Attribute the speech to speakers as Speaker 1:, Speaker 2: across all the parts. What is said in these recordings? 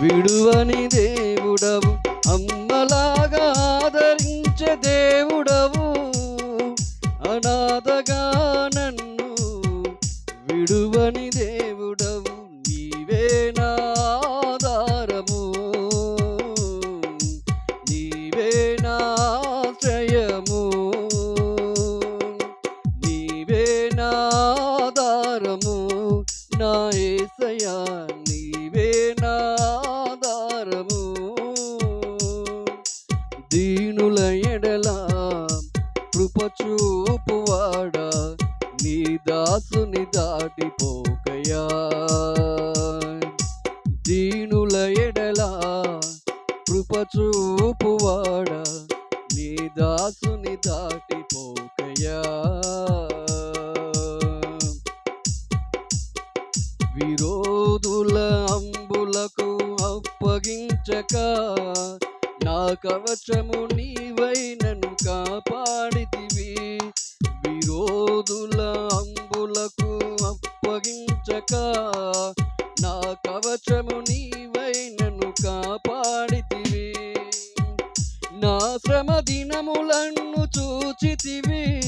Speaker 1: విడువని దేవుడవు అమ్మలాగా ఆదరించే దేవుడవు. అనాథగా నన్ను విడువని దేవుడవు నీవే నా ఆధారము. నీవే నా ఆశ్రయము. నీవే నా దీనుల ఎడల కృప చూపువాడా నీ దాసుని దాటిపోకయా దీనుల ఎడల కృప చూపువాడా నీ దాసుని దాటిపోకయా విరోధుల అంబులకు అప్పగించక నా కవచము నీవై నన్ను కాపాడితివి. విరోధుల అంబులకు అప్పగించక నా కవచము నీవై నన్ను కాపాడితివి. నా శ్రమ దినములను చూచితివి.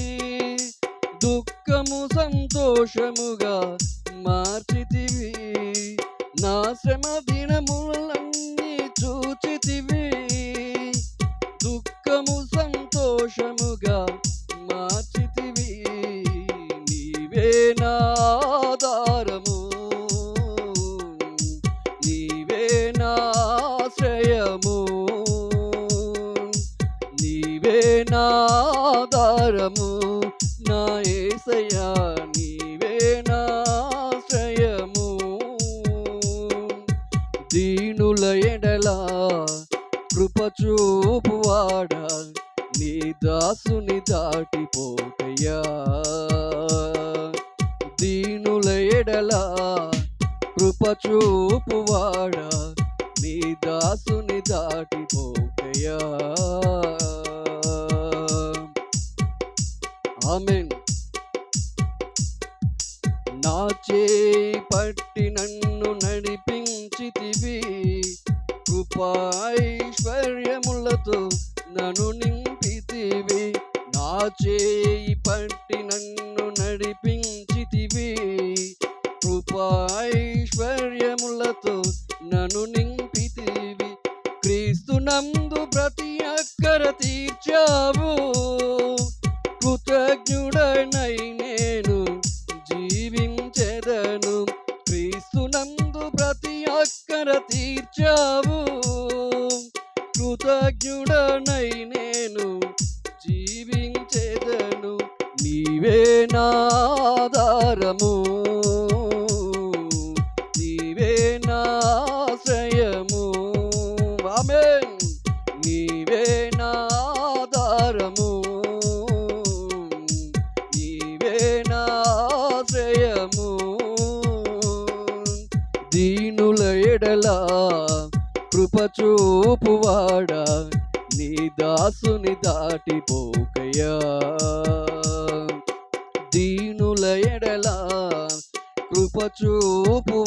Speaker 1: దుఃఖము సంతోషముగా మార్చితివి. నా శ్రమ దిన నీవే నా నీవే నాశ్రయము నీవే నా ఆధారము నా యేసయ్యా నీవే నాశ్రయము దీనుల ఎడల కృప చూపువాడా నీ దాసుని దాటిపోకయ్యా. చూపువాడా నీ దాసుని దాటిపోకయా ఆమెన్. నా చేయి పట్టి నన్ను నడిపించితివి కృపాైశ్వర్యములతో నన్ను నింపితివి. నా చేయి పట్టి నన్ను నడిపించితివి ఐశ్వర్యములతో నన్ను నింపితివి. క్రీస్తు నందు ప్రతి అక్కర తీర్చావు. కృతజ్ఞుడనై నేను జీవించెదను. క్రీస్తునందు ప్రతి అక్కర తీర్చావు. కృతజ్ఞుడనై నేను జీవించెదను. నీవే నాధారము ఆశ్రయము దీనుల ఎడల కృప చూపువాడా నీ దాసుని దాటిపోకయా దీనుల ఎడల కృప చూపువా